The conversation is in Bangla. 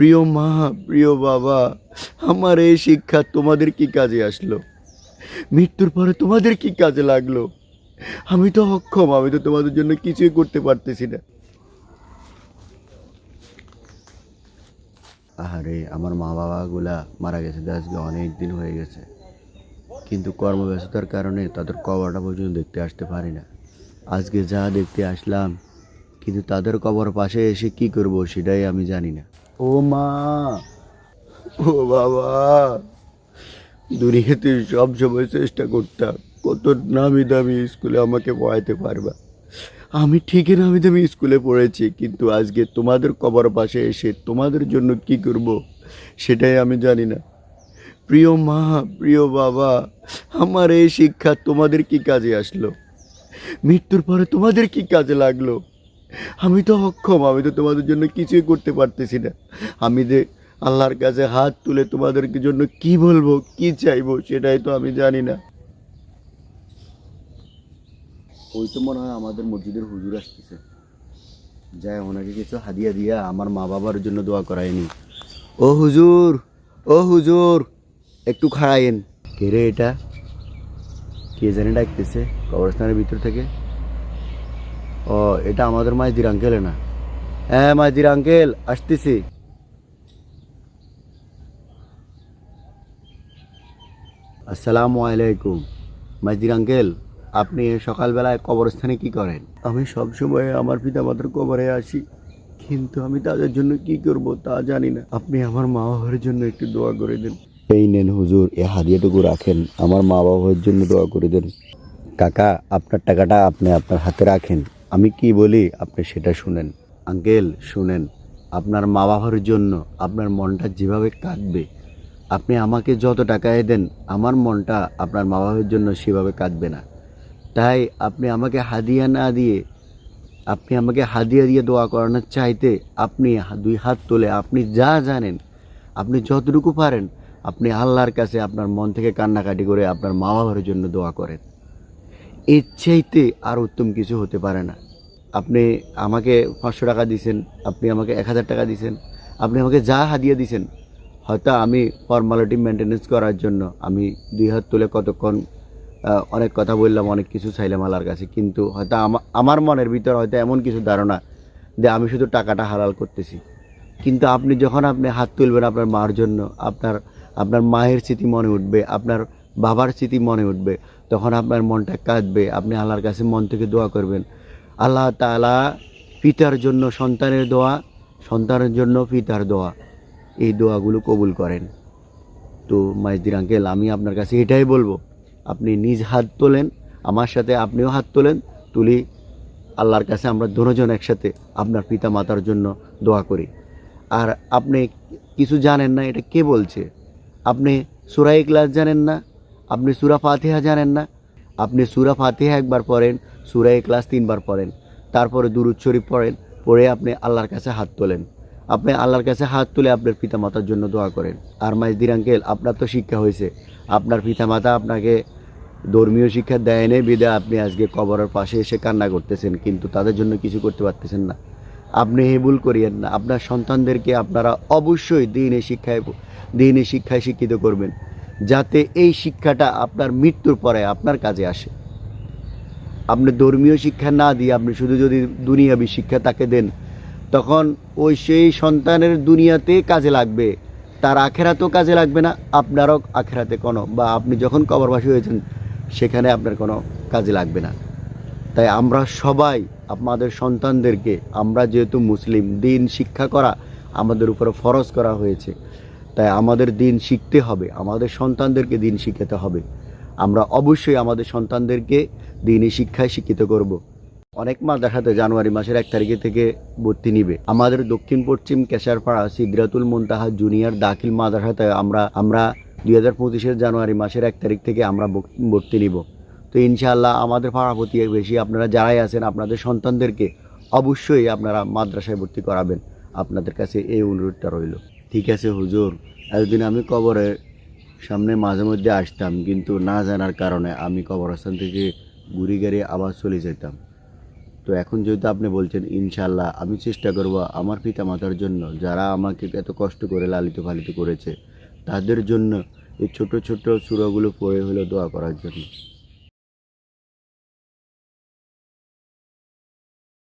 প্রিয় মা, প্রিয় বাবা, আমার এই শিক্ষা তোমাদের কি কাজে আসলো? মৃত্যুর পরে তোমাদের কি কাজে লাগল? আমি তো অক্ষম, আমি তো তোমাদের জন্য কিছুই করতে পারতেছি না। আরে আমার মা বাবাগুলা মারা গেছে আজকে অনেক দিন হয়ে গেছে। কিন্তু কর্মব্যস্ততার কারণে তাদের কবরটা পর্যন্ত দেখতে আসতে পারি না। আজকে যা দেখতে আসলাম কিন্তু তাদের কবর পাশে এসে কি করব সেটাই আমি জানি না। ও মা। ও বাবা দুনিয়াতে সব সময় চেষ্টা করতাম কত নামি দামি স্কুলে আমাকে পড়াইতে পারবা। আমি ঠিকই নামি দামি স্কুলে পড়েছি কিন্তু আজকে তোমাদের কবর পাশে এসে তোমাদের জন্য কি করব সেটাই আমি জানি না। প্রিয় মা প্রিয় বাবা আমার এই শিক্ষা তোমাদের কি কাজে আসলো? মৃত্যুর পরে তোমাদের কি কাজে লাগল? আমি তো অক্ষম, আমি তো তোমাদের জন্য কিছুই করতে পারতেছি না। আমি যে আল্লাহর কাছে হাত তুলে তোমাদের জন্য কি বলব, কি চাইব, সেটাই তো আমি জানি না। ওই তো মনে হয় আমাদের মসজিদের হুজুর আসতেছে। যাই ওনাকে কিছু হাদিয়া দিয়া আমার মা বাবার জন্য দোয়া করায়নি ও হুজুর ও হুজুর, একটু খাড়াইন কে রে এটা? কে জানে ডাকতেছে, কবরস্থানের ভিতর থেকে? ও এটা আমাদের মাইদির আঙ্কেল না? হ্যাঁ মাইদির আঙ্কেল আসতেছি। আসসালামু আলাইকুম। মাইদির আঙ্কেল আপনি সকালবেলায় কবরস্থানে কি করেন? আমি সব সময় আমার পিতামাতার কবরে আসি কিন্তু আমি তাদের জন্য কি করব তা জানি না। আপনি আমার মা বাবার জন্য একটু দোয়া করে দেন। এই নেন হুজুর এ হাদিয়াটুকু রাখেন। আমার মা বাবার জন্য দোয়া করে দেন। কাকা আপনার টাকাটা আপনি আপনার হাতে রাখেন। আমি কি বলি, আপনি সেটা শুনেন। আঙ্কেল, শুনেন, আপনার মা বাবার জন্য আপনার মনটা যেভাবে কাঁদবে, আপনি আমাকে যত টাকায় দেন, আমার মনটা আপনার মা বাবার জন্য সেভাবে কাঁদবে না। তাই আপনি আমাকে হাদিয়া না দিয়ে, আপনি আমাকে হাদিয়া দিয়ে দোয়া করানোর চাইতে আপনি দুই হাত তুলে আপনি যা জানেন, আপনি যতটুকু পারেন, আপনি আল্লাহর কাছে আপনার মন থেকে কান্নাকাটি করে আপনার মা বাবার জন্য দোয়া করেন। এর চাইতে আর উত্তম কিছু হতে পারে না। আপনি আমাকে পাঁচশো টাকা দিছেন, আপনি আমাকে এক হাজার টাকা দিছেন, আপনি আমাকে যা হাদিয়া দিছেন, হয়তো আমি ফর্মালিটি মেনটেনেন্স করার জন্য আমি দুই হাত তুলে কতক্ষণ অনেক কথা বললাম, অনেক কিছু চাইলাম আল্লাহর কাছে, কিন্তু হয়তো আমা- আমার মনের ভিতর হয়তো এমন কিছু ধারণা যে আমি শুধু টাকাটা হালাল করতেছি। কিন্তু আপনি যখন আপনি হাত তুলবেন আপনার মার জন্য, আপনার আপনার মায়ের স্মৃতি মনে উঠবে, আপনার বাবার স্মৃতি মনে উঠবে, তখন আপনার মনটা কাঁদবে, আপনি আল্লাহর কাছে মন থেকে দোয়া করবেন। আল্লাহ তাআলা পিতার জন্য সন্তানের দোয়া, সন্তানের জন্য পিতার দোয়া। এই দোয়াগুলো কবুল করেন। তো মাইজদির আঙ্কেল, আমি আপনার কাছে এটাই বলব, আপনি নিজ হাত তোলেন, আমার সাথে আপনিও হাত তোলেন, তুলি, আল্লাহর কাছে আমরা দুজন একসাথে আপনার পিতা মাতার জন্য দোয়া করি। আর আপনি কিছু জানেন না, এটা কে বলছে? আপনি সুরা ক্লাস জানেন না, আপনি সুরা ফাতিহা জানেন না আপনি সুরা ফাতিহা একবার পড়েন, সুরা ক্লাস তিনবার পড়েন, তারপরে দুরুদ শরীফ পড়েন, পড়ে আপনি আল্লাহর কাছে হাত তোলেন। আপনি আল্লাহর কাছে হাত তুলে আপনার পিতামাতার জন্য দোয়া করেন। আর মাইজদির আঙ্কেল, আপনার তো শিক্ষা হয়েছে। আপনার পিতামাতা আপনাকে ধর্মীয় শিক্ষা দেয়নি বিদে আপনি আজকে কবরের পাশে এসে কান্না করতেছেন, কিন্তু তাদের জন্য কিছু করতে পারতেছেন না। আপনি ভুল করিয়েন না। আপনার সন্তানদেরকে আপনারা অবশ্যই দিনে শিক্ষায় দিনে শিক্ষায় শিক্ষিত করবেন। যাতে এই শিক্ষাটা আপনার মৃত্যুর পরে আপনার কাজে আসে। আপনি ধর্মীয় শিক্ষা না দিয়ে আপনি শুধু যদি দুনিয়াবি শিক্ষা তাকে দেন, তখন ওই সেই সন্তানের দুনিয়াতে কাজে লাগবে, তার আখেরাতেও কাজে লাগবে না, আপনারও আখেরাতে কোনো, বা আপনি যখন কবরবাসী হয়েছেন, সেখানে আপনার কোনো কাজে লাগবে না। তাই আমরা সবাই আমাদের সন্তানদেরকে, আমরা যেহেতু মুসলিম, দিন শিক্ষা করা আমাদের উপরে ফরজ করা হয়েছে তাই আমাদের দিন শিখতে হবে, আমাদের সন্তানদেরকে দিন শিখাতে হবে। আমরা অবশ্যই আমাদের সন্তানদেরকে দিনই শিক্ষায় শিক্ষিত করব। অনেক মাদ্রাসাতে জানুয়ারি মাসের এক তারিখে থেকে ভর্তি নিবে। আমাদের দক্ষিণ পশ্চিম কেশারপাড়া সিদ্রাতুল মুনতাহা জুনিয়র দাখিল মাদ্রাসাতে আমরা আমরা দুই হাজার পঁচিশের জানুয়ারি মাসের এক তারিখ থেকে আমরা ভর্তি নিব। তো ইনশাআল্লাহ আমাদের পাড়া বেশি আপনারা যারাই আছেন আপনাদের সন্তানদেরকে অবশ্যই আপনারা মাদ্রাসায় ভর্তি করাবেন। আপনাদের কাছে এই অনুরোধটা রইল। ঠিক আছে, হুজুর। এতদিন আমি কবরের সামনে মাঝে মধ্যে আসতাম, কিন্তু না জানার কারণে আমি কবরস্থান থেকে ঘুরি গাড়ি আবার চলে যেতাম। তো এখন যেহেতু আপনি বলছেন ইনশাল্লাহ আমি চেষ্টা করব আমার পিতা মাতার জন্য, যারা আমাকে এত কষ্ট করে লালিত পালিত করেছে, তাদের জন্য এই ছোট ছোট সুরাগুলো পড়ে হলো দোয়া করার জন্য।